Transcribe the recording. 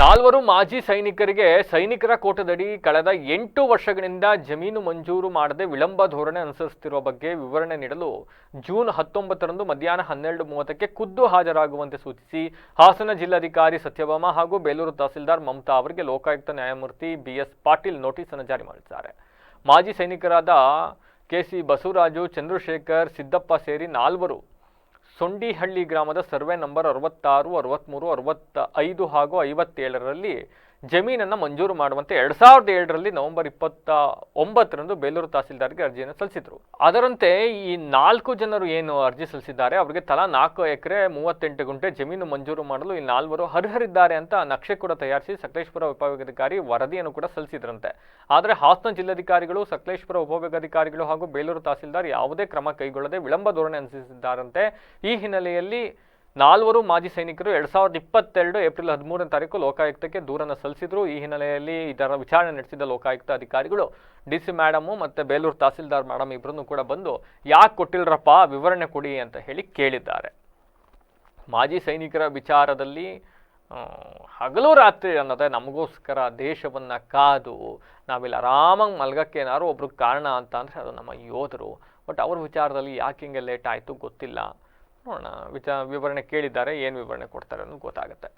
ನಾಲ್ವರು ಮಾಜಿ ಸೈನಿಕರಿಗೆ ಸೈನಿಕರ ಕೋಟದಡಿ ಕಳೆದ ಎಂಟು ವರ್ಷಗಳಿಂದ ಜಮೀನು ಮಂಜೂರು ಮಾಡದೆ ವಿಳಂಬ ಧೋರಣೆ ಅನುಸರಿಸುತ್ತಿರುವ ಬಗ್ಗೆ ವಿವರಣೆ ನೀಡಲು ಜೂನ್ ಹತ್ತೊಂಬತ್ತರಂದು ಮಧ್ಯಾಹ್ನ ಹನ್ನೆರಡು ಮೂವತ್ತಕ್ಕೆ ಖುದ್ದು ಹಾಜರಾಗುವಂತೆ ಸೂಚಿಸಿ ಹಾಸನ ಜಿಲ್ಲಾಧಿಕಾರಿ ಸತ್ಯಭಾಮ ಹಾಗೂ ಬೇಲೂರು ತಹಸೀಲ್ದಾರ್ ಮಮತಾ ಅವರಿಗೆ ಲೋಕಾಯುಕ್ತ ನ್ಯಾಯಮೂರ್ತಿ ಬಿಎಸ್ ಪಾಟೀಲ್ ನೋಟಿಸ್ ಅನ್ನು ಜಾರಿ ಮಾಡಿದ್ದಾರೆ. ಮಾಜಿ ಸೈನಿಕರಾದ ಕೆಸಿ ಬಸವರಾಜು, ಚಂದ್ರಶೇಖರ್, ಸಿದ್ದಪ್ಪ ಸೇರಿ ನಾಲ್ವರು ಸೊಂಡಿಹಳ್ಳಿ ಗ್ರಾಮದ ಸರ್ವೆ ನಂಬರ್ ಅರವತ್ತಾರು ಅರವತ್ತ್ಮೂರು ಅರವತ್ತ ಐದು ಹಾಗೂ ಐವತ್ತೇಳರಲ್ಲಿ ಜಮೀನನ್ನು ಮಂಜೂರು ಮಾಡುವಂತೆ ಎರಡು ಸಾವಿರದ ಏಳರಲ್ಲಿ ನವೆಂಬರ್ ಇಪ್ಪತ್ತ ಒಂಬತ್ತರಂದು ಬೇಲೂರು ತಹಸೀಲ್ದಾರ್ಗೆ ಅರ್ಜಿಯನ್ನು ಸಲ್ಲಿಸಿದರು. ಅದರಂತೆ ಈ ನಾಲ್ಕು ಜನರು ಏನು ಅರ್ಜಿ ಸಲ್ಲಿಸಿದ್ದಾರೆ, ಅವರಿಗೆ ತಲಾ ನಾಲ್ಕು ಎಕರೆ ಮೂವತ್ತೆಂಟು ಗುಂಟೆ ಜಮೀನು ಮಂಜೂರು ಮಾಡಲು ಈ ನಾಲ್ವರು ಅರ್ಹರಿದ್ದಾರೆ ಅಂತ ನಕ್ಷೆ ಕೂಡ ತಯಾರಿಸಿ ಸಕಲೇಶ್ಪುರ ಉಪವಿಭಾಗಾಧಿಕಾರಿ ವರದಿಯನ್ನು ಕೂಡ ಸಲ್ಲಿಸಿದ್ರಂತೆ. ಆದರೆ ಹಾಸನ ಜಿಲ್ಲಾಧಿಕಾರಿಗಳು, ಸಕಲೇಶ್ಪುರ ಉಪವಿಭಾಗಾಧಿಕಾರಿಗಳು ಹಾಗೂ ಬೇಲೂರು ತಹಸೀಲ್ದಾರ್ ಯಾವುದೇ ಕ್ರಮ ಕೈಗೊಳ್ಳದೆ ವಿಳಂಬ ಧೋರಣೆ ಅನುಸರಿಸಿದ್ದಾರಂತೆ. ಈ ಹಿನ್ನೆಲೆಯಲ್ಲಿ ನಾಲ್ವರು ಮಾಜಿ ಸೈನಿಕರು ಎರಡ್ ಸಾವಿರದ ಇಪ್ಪತ್ತೆರಡು ಏಪ್ರಿಲ್ ಹದಿಮೂರನೇ ತಾರೀಕು ಲೋಕಾಯುಕ್ತಕ್ಕೆ ದೂರನ್ನು ಸಲ್ಲಿಸಿದ್ರು. ಈ ಹಿನ್ನೆಲೆಯಲ್ಲಿ ಇದರ ವಿಚಾರಣೆ ನಡೆಸಿದ ಲೋಕಾಯುಕ್ತ ಅಧಿಕಾರಿಗಳು ಡಿ ಸಿ ಮೇಡಮು ಮತ್ತು ಬೇಲೂರು ತಹಸೀಲ್ದಾರ್ ಮೇಡಮ್ ಇಬ್ಬರನ್ನು ಕೂಡ ಬಂದು, ಯಾಕೆ ಕೊಟ್ಟಿಲ್ರಪ್ಪ, ವಿವರಣೆ ಕೊಡಿ ಅಂತ ಹೇಳಿ ಕೇಳಿದ್ದಾರೆ. ಮಾಜಿ ಸೈನಿಕರ ವಿಚಾರದಲ್ಲಿ ಹಗಲು ರಾತ್ರಿ ಅನ್ನೋದೇ ನಮಗೋಸ್ಕರ ದೇಶವನ್ನು ಕಾದು, ನಾವಿಲ್ಲಿ ಆರಾಮಾಗಿ ಮಲಗಕ್ಕೆ ಏನಾದ್ರು ಒಬ್ರಿಗೆ ಕಾರಣ ಅಂತ ಅಂದರೆ ಅದು ನಮ್ಮ ಯೋಧರು. ಬಟ್ ಅವ್ರ ವಿಚಾರದಲ್ಲಿ ಯಾಕೆ ಹಿಂಗೆ ಲೇಟ್ ಆಯಿತು ಗೊತ್ತಿಲ್ಲ. ನೋಡೋಣ. ವಿಚ ವಿವರಣೆ ಕೇಳಿದ್ದಾರೆ ಏನು ವಿವರಣೆ ಕೊಡ್ತಾರೆ ಅನ್ನೋದು ಗೊತ್ತಾಗುತ್ತೆ.